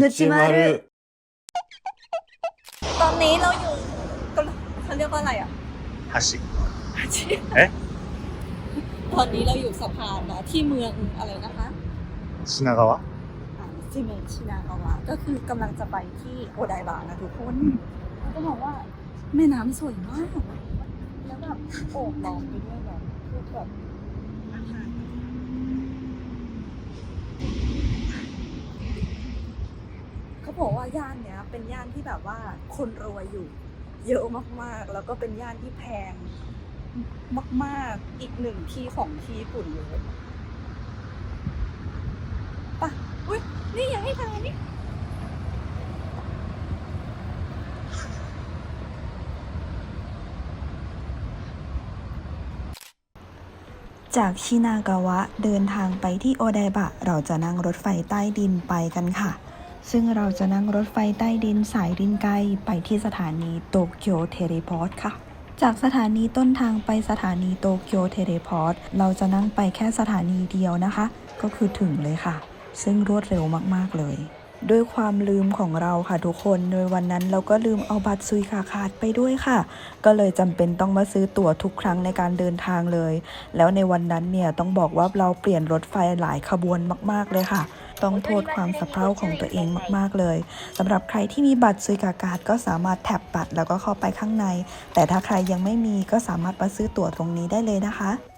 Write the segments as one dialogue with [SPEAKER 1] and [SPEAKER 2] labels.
[SPEAKER 1] ค่
[SPEAKER 2] ぬちまる ำ
[SPEAKER 1] ตอนนี้เราอยู่ก็เขาเรียกว่าอะไรอ่ะ
[SPEAKER 2] 橋 え
[SPEAKER 1] ตอนนี้เราอยู่สะพานนะที่เมืองอะไรนะคะ
[SPEAKER 2] 品川
[SPEAKER 1] อ่าที่เมืองชินากาวะก็คือกำลังจะไปที่โอไดบะนะทุกคนแล้วก็บอกว่าแม่น้ำสวยมาก แล้วแบบโอบล้อมไปด้วยแบบพวกแบบ เขาบอกว่าย่านเนี้ยเป็นย่านที่แบบว่าคนรวยอยู่ เยอะมากๆ แล้วก็เป็นย่านที่แพงมากๆ อีกหนึ่งที่ของที่ญี่ปุ่นเลยปะอุ้ยนี่อยากให้ทางนี้
[SPEAKER 3] จากชินากาวะเดินทางไปที่โอไดบะ เราจะนั่งรถไฟใต้ดินไปกันค่ะ ซึ่งเราจะนั่งรถไฟใต้ดินสายดินไกลไปที่สถานีโตเกียวเทเลพอร์ตค่ะ จากสถานีต้นทางไปสถานีโตเกียวเทเลพอร์ตเราจะนั่งไปแค่สถานีเดียวนะคะ ก็คือถึงเลยค่ะ ซึ่งรวดเร็วมากๆเลย ด้วยความลืมของเราค่ะทุกคนโดยวันนั้นเราก็ลืมเอาบัตรซุยขาขาดไปด้วยค่ะ ก็เลยจำเป็นต้องมาซื้อตั๋วทุกครั้งในการเดินทางเลย แล้วในวันนั้นเนี่ยต้องบอกว่าเราเปลี่ยนรถไฟหลายขบวนมาก ๆเลยค่ะ ต้องโทษความสะเพร่าของตัวเองมาก ๆ เลยสำหรับใครที่มีบัตรซุยกากาดก็สามารถแท็บบัตรแล้วก็เข้าไปข้างใน แต่ถ้าใครยังไม่มีก็สามารถมาซื้อตั๋วตรงนี้ได้เลยนะคะ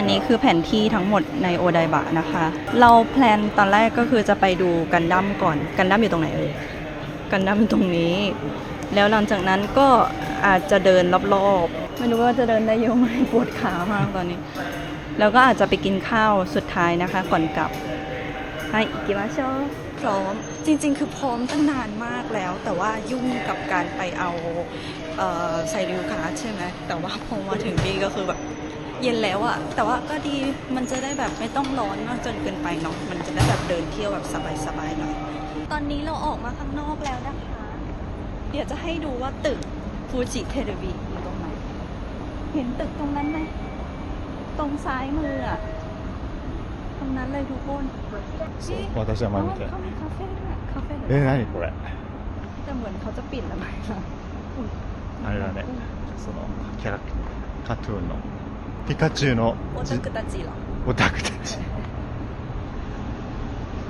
[SPEAKER 4] อันนี้คือแผนที่ทั้งหมดในโอไดบะนะคะ เราแพลนตอนแรกก็คือจะไปดูกันดั้มก่อน กันดั้มอยู่ตรงไหนเอ่ยกันดั้มอยู่ตรงนี้ แล้วหลังจากนั้นก็อาจจะเดินรอบๆ ไม่รู้ว่าจะเดินได้เยอะไหมปวดขามากตอนนี้ แล้วก็อาจจะไปกินข้าวสุดท้ายนะคะ ก่อนกลับให้อิกิมาโช
[SPEAKER 1] พร้อมจริง ๆ คือพร้อมตั้งนานมากแล้ว แต่ว่ายุ่งกับการไปเอาเออใส่ริวการ์ดใช่ไหมแต่ว่าพอมาถึงนี่ก็คือแบบ เย็นแล้วอะแต่ว่าก็ดีมันจะได้แบบไม่ต้องร้อนมากจนเกินไปเนาะมันจะได้แบบเดินเที่ยวแบบสบายๆหน่อยตอนนี้เราออกมาข้างนอกแล้วนะคะ เดี๋ยวจะให้ดูว่าตึกฟูจิเทเลวีอยู่ตรงไหน เห็นตึกตรงนั้นไหมตรงซ้ายมืออะตรงนั้นเลยทุกคน
[SPEAKER 2] そう私は前見て
[SPEAKER 1] เขามีคาเฟ่ด้วยคาเฟ่ด้วย
[SPEAKER 2] え何これ
[SPEAKER 1] แต่เหมือนเขาจะปิดแล้วไหมคะอุ๊ย
[SPEAKER 2] あれだねそのキャラカトゥーンの ピカチュウの
[SPEAKER 1] オタクたちの
[SPEAKER 2] オタクたち。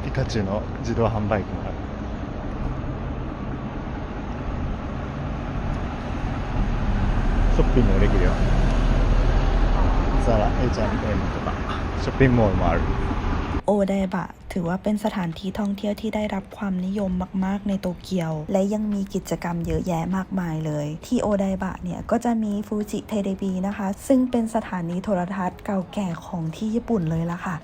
[SPEAKER 2] ピカチュウの自動販売機もあるショッピングもできるよさエ A ちゃんムとか。ショッピングモールもある。
[SPEAKER 3] โอไดบะ ถือว่าเป็นสถานที่ท่องเที่ยวที่ได้รับความนิยมมาก ๆ ในโตเกียว และยังมีกิจกรรมเยอะแยะมากมายเลย ที่โอไดบะเนี่ยก็จะมีฟูจิเทเดบีนะคะ ซึ่งเป็นสถานีโทรทัศน์เก่าแก่ของที่ญี่ปุ่นเลยล่ะค่ะ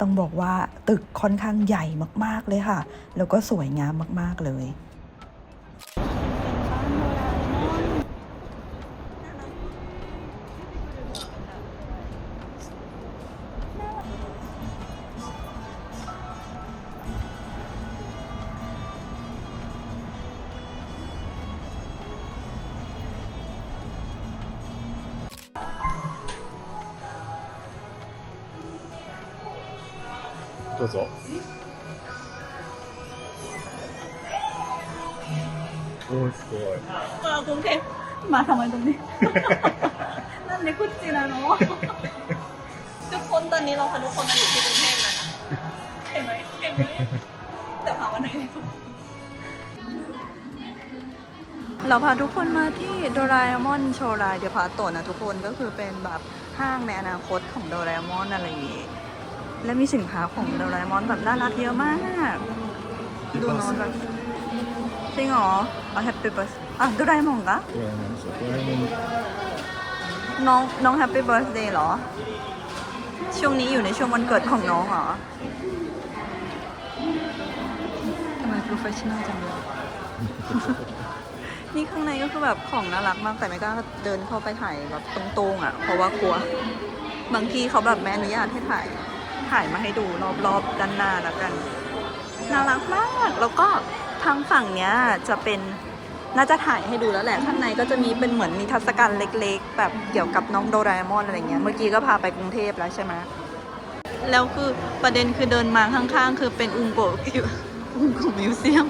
[SPEAKER 3] ต้องบอกว่าตึกค่อนข้างใหญ่มาก ๆ เลยค่ะ แล้วก็สวยงามมาก ๆ เลย
[SPEAKER 2] どうぞおーすごい
[SPEAKER 1] มากรุงเทพมาทำไมตรงนี้ นั่นในคุจินะเนาะทุกคนตอนนี้เราพาทุกคนมาอยู่ที่กรุงเทพแล้วนะเห็นไหมเห็นไหมแต่พาวันไหนเราพาทุกคนมาที่โดราเอมอนโชรายเดี๋ยวพาตัวนะทุกคนก็คือเป็นแบบห้างในอนาคตของโดราเอมอนอะไรอย่างงี้ และมีสินค้าของโดราเอมอนแบบน่ารักเยอะมาก ดูโน้นแบบจริงเหรออ๋อแฮปปี้เบิร์สอ่ะโดราเอมอนกะ
[SPEAKER 2] ドラえもんそうドラえもん
[SPEAKER 1] น้องน้องแฮปปี้เบิร์ a เดย์เหรอ ช่วงนี้อยู่ในช่วงวันเกิดของน้องเหรอ ทำไม เฟชชั่นอลจังเลย นี่ข้างในก็คือแบบของน่ารักมากแต่ไม่กล้าเดินเข้าไปถ่ายแบบตรงๆอ่ะ เพราะว่ากลัว บางทีเขาแบบไม่อนุญาตให้ถ่าย ถ่ายมาให้ดูรอบๆด้านหน้าแล้วกันน่ารักมากแล้วก็ทางฝั่งเนี้ยจะเป็นน่าจะถ่ายให้ดูแล้วแหละข้างในก็จะมีเป็นเหมือนนิทรรศการเล็กๆ แบบเกี่ยวกับน้องโดราเอมอนอะไรเงี้ยเมื่อกี้ก็พาไปกรุงเทพแล้วใช่ไหมแล้วคือประเด็นคือเดินมาข้างๆ คือเป็นอุงโกะอยู่อุงโกะมิวเซียม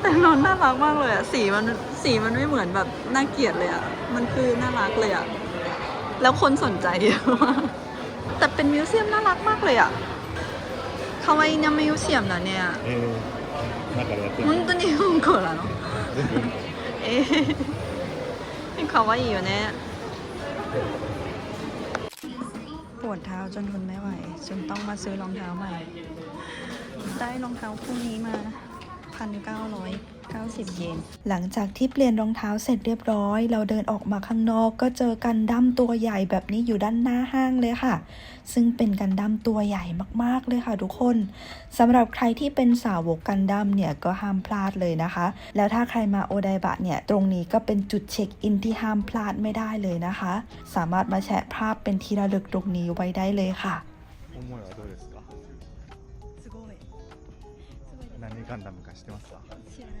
[SPEAKER 1] แต่นอนน่ารักมากเลยอะสีมันสีมันไม่เหมือนแบบน่าเกลียดเลยอะมันคือน่ารักเลยอะ แล้วคนสนใจเยอะมากแต่เป็นมิวเซียมน่ารักมากเลยอะคาวาอินามิวเซียมนะเนี่ย
[SPEAKER 2] えー、中でやってる
[SPEAKER 1] 本当にうんこなのえー、かわいいよねปวดเท้าจนทนไม่ไหว จนต้องมาซื้อรองเท้าใหม่ ได้รองเท้าคู่นี้มา 1,990 เย น
[SPEAKER 3] หลังจากที่เปลี่ยนรองเท้าเสร็จเรียบร้อย เราเดินออกมาข้างนอกก็เจอกันดั้มตัวใหญ่แบบนี้อยู่ด้านหน้าห้างเลยค่ะ ซึ่งเป็นกันดั้มตัวใหญ่มากๆเลยค่ะทุกคนสำหรับใครที่เป็นสาวกกันดั้มเนี่ยก็ห้ามพลาดเลยนะคะ แล้วถ้าใครมาโอไดบะเนี่ย ตรงนี้ก็เป็นจุดเช็คอินที่ห้ามพลาดไม่ได้เลยนะคะ สามารถมาแชะภาพเป็นที่ระลึกตรงนี้ไว้ได้เลยค่ะ
[SPEAKER 2] 思いはどうですか
[SPEAKER 1] すごい。
[SPEAKER 2] 何ガンダムか知ってますか
[SPEAKER 1] 知ら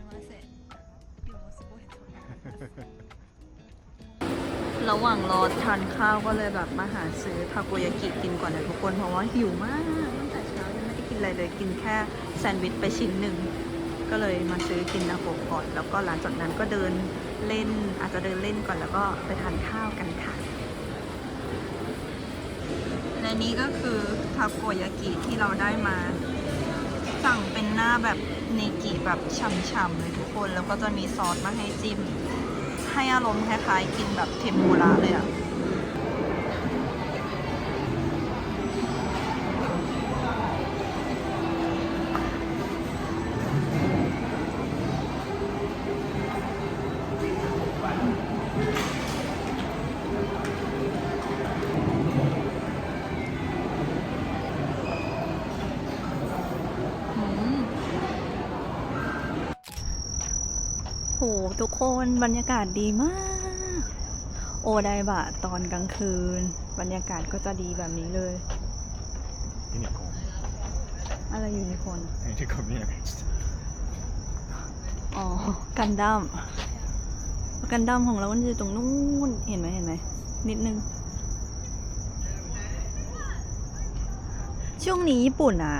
[SPEAKER 1] ませ ระหว่างรอทานข้าวก็เลยแบบมาหาซื้อทาโกยากิกินก่อนนะทุกคนเพราะว่าหิวมากตั้งแต่เช้ายังไม่ได้กินอะไรเลยกินแค่แซนด์วิชไปชิ้นหนึ่งก็เลยมาซื้อกินนาโกก่อนแล้วก็หลังจากนั้นก็เดินเล่นอาจจะเดินเล่นก่อนแล้วก็ไปทานข้าวกันค่ะในนี้ก็คือทาโกยากิที่เราได้มา สั่งเป็นหน้าแบบเนกิแบบฉ่ำๆเลยทุกคนแล้วก็จะมีซอสมาให้จิ้ม ให้อารมณ์คล้ายๆกินแบบเทมปุระเลยอะ หทุกคนบรรยากาศดีมาก โอไดบะตอนกลางคืน บรรยากาศก็จะดีแบบนี้เลย
[SPEAKER 2] ユニコーン
[SPEAKER 1] อะไรอยู่ในคน
[SPEAKER 2] ユニコーン見えないちょっ
[SPEAKER 1] อ๋อ กันดั้มกันดั้มของเรามันจะอยู่ตรงนู้น เห็นไหมเห็นไหม นิดนึง ช่วงนี้ญี่ปุ่นอ่ะ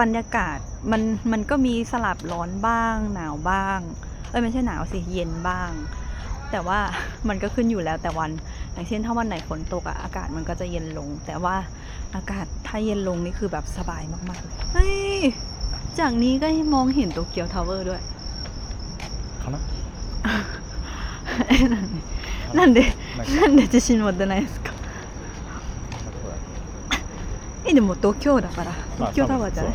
[SPEAKER 1] บรรยากาศมันมันก็มีสลับร้อนบ้าง หนาวบ้าง เอ้ยไม่ใช่หนาวสิเย็นบ้าง แต่ว่า มันก็ขึ้นอยู่แล้วแต่วัน อย่างเช่นถ้าวันไหนฝนตกอะอากาศมันก็จะเย็นลง แต่ว่าอากาศถ้าเย็นลงนี่คือแบบสบายมากๆเลยเฮ้ย จากนี้ก็มองเห็นโตเกียวทาวเวอร์ด้วย
[SPEAKER 2] とかな
[SPEAKER 1] なんで
[SPEAKER 2] なんか
[SPEAKER 1] なんで自信持ってないですか
[SPEAKER 2] これ
[SPEAKER 1] えでも東京だから
[SPEAKER 2] まあ
[SPEAKER 1] 東京タワーじゃない、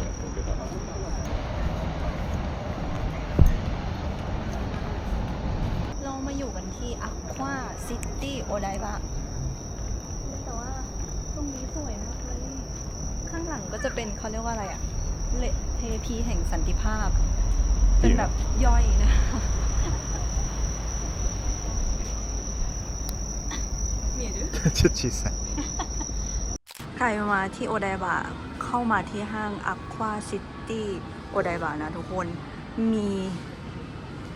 [SPEAKER 1] โอไดบ้างแต่ว่าตรงนี้สวยมากเลยข้างหลังก็จะเป็นเขาเรียกว่าอะไรอะเลเทพีแห่งสันติภาพ เป็นแบบย่อยนะ มี
[SPEAKER 2] ด้วย ชุดชีส
[SPEAKER 1] ใครมาที่โอไดบะเข้ามาที่ห้างอควาซิตี้โอไดบะนะทุกคน มี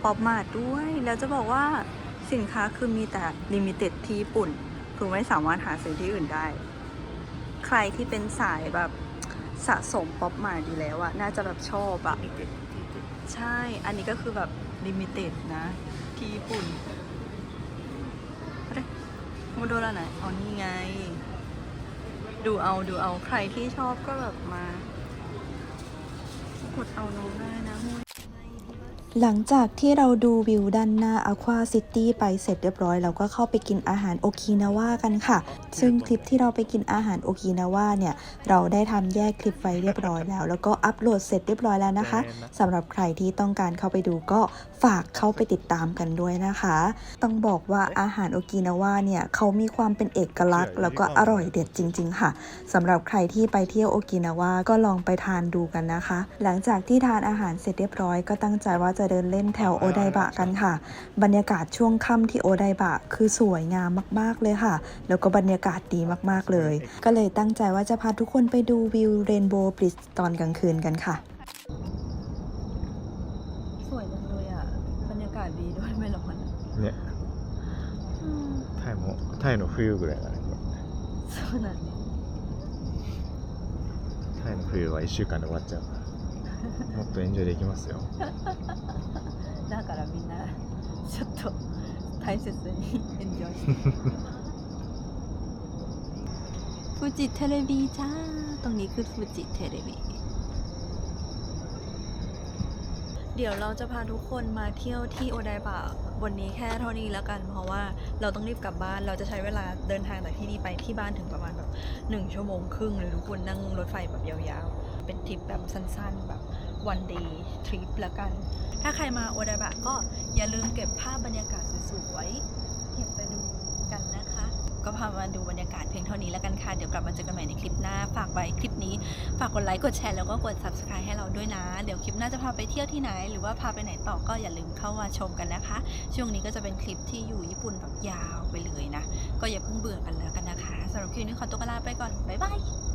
[SPEAKER 1] ป๊อปมาด้วย แล้วจะบอกว่า สินค้าคือมีแต่ลิมิเต็ดที่ญี่ปุ่น คือไม่สามารถหาซื้อที่อื่นได้ ใครที่เป็นสายแบบสะสมป๊อปมาดีแล้วอะน่าจะแบบชอบอะใช่ อันนี้ก็คือแบบลิมิเต็ดนะ ที่ญี่ปุ่นอะไรมาดูแล้วไหนอ๋อนี่ไง ดูเอาดูเอาใครที่ชอบก็แบบมากดเอาน้องได้นะห้ย
[SPEAKER 3] หลังจากที่เราดูวิวด้านหน้า Aqua City ไปเสร็จเรียบร้อยเราก็เข้าไปกินอาหารโอกินาวากันค่ะ ซึ่งคลิปที่เราไปกินอาหารโอกินาวาเนี่ย เราได้ทำแยกคลิปไว้เรียบร้อยแล้ว แล้วก็อัปโหลดเสร็จเรียบร้อยแล้วนะคะสำหรับใครที่ต้องการเข้าไปดูก็ ฝากเข้าไปติดตามกันด้วยนะคะ ต้องบอกว่าอาหารโอกินาวาเนี่ยเขามีความเป็นเอกลักษณ์ แล้วก็อร่อยเด็ดจริง ๆ ค่ะสำหรับใครที่ไปเที่ยวโอกินาวาก็ลองไปทานดูกันนะคะ หลังจากที่ทานอาหารเสร็จเรียบร้อยก็ตั้งใจว่าจะเดินเล่นแถวโอไดบะกันค่ะ บรรยากาศช่วงค่ำที่โอไดบะ คือสวยงามมาก ๆเลยค่ะ แล้วก็บรรยากาศดีมากๆเลย ก็เลยตั้งใจว่าจะพาทุกคนไปดูวิวเรนโบว์บริดจ์ตอนกลางคืนกันค่ะ
[SPEAKER 1] ร้อน
[SPEAKER 2] ねタイもタイの冬ぐらいだねこ
[SPEAKER 1] そうなんね
[SPEAKER 2] れタイの冬は1週間で終わっちゃうからもっとエンジョイできますよ
[SPEAKER 1] だからみんなちょっと大切にエンジョイしてฟูจิเทเลบีจ้า ตรงนี้คือฟูจิเทเลบี เดี๋ยวเราจะพาทุกคนมาเที่ยวที่โอไดบะวันนี้แค่เท่านี้แล้วกัน เพราะว่าเราต้องรีบกลับบ้านเราจะใช้เวลาเดินทางจากที่นี่ไปที่บ้านถึงประมาณแบบหนึ่งชั่วโมงครึ่งเลยทุกคนนั่งรถไฟแบบยาวๆ เป็นทริปแบบสั้นๆ แบบวันเดย์ทริปแล้วกัน ถ้าใครมาโอไดบะก็อย่าลืมเก็บภาพบรรยากาศสวยๆเก็บไปดูกันนะคะ ก็พามาดูบรรยากาศเพียงเท่านี้แล้วกันค่ะ เดี๋ยวกลับมาเจอกันใหม่ในคลิปหน้า ฝากไว้คลิปนี้ ฝากกดไลค์ กดแชร์ แล้วก็กด subscribe ให้เราด้วยนะ เดี๋ยวคลิปหน้าจะพาไปเที่ยวที่ไหน หรือว่าพาไปไหนต่อก็อย่าลืมเข้ามาชมกันนะคะ ช่วงนี้ก็จะเป็นคลิปที่อยู่ญี่ปุ่นแบบยาวไปเลยนะ ก็อย่าเพิ่งเบื่อกันแล้วกันนะคะสำหรับคลิปนี้ขอตัวลาไปก่อน บ๊ายบาย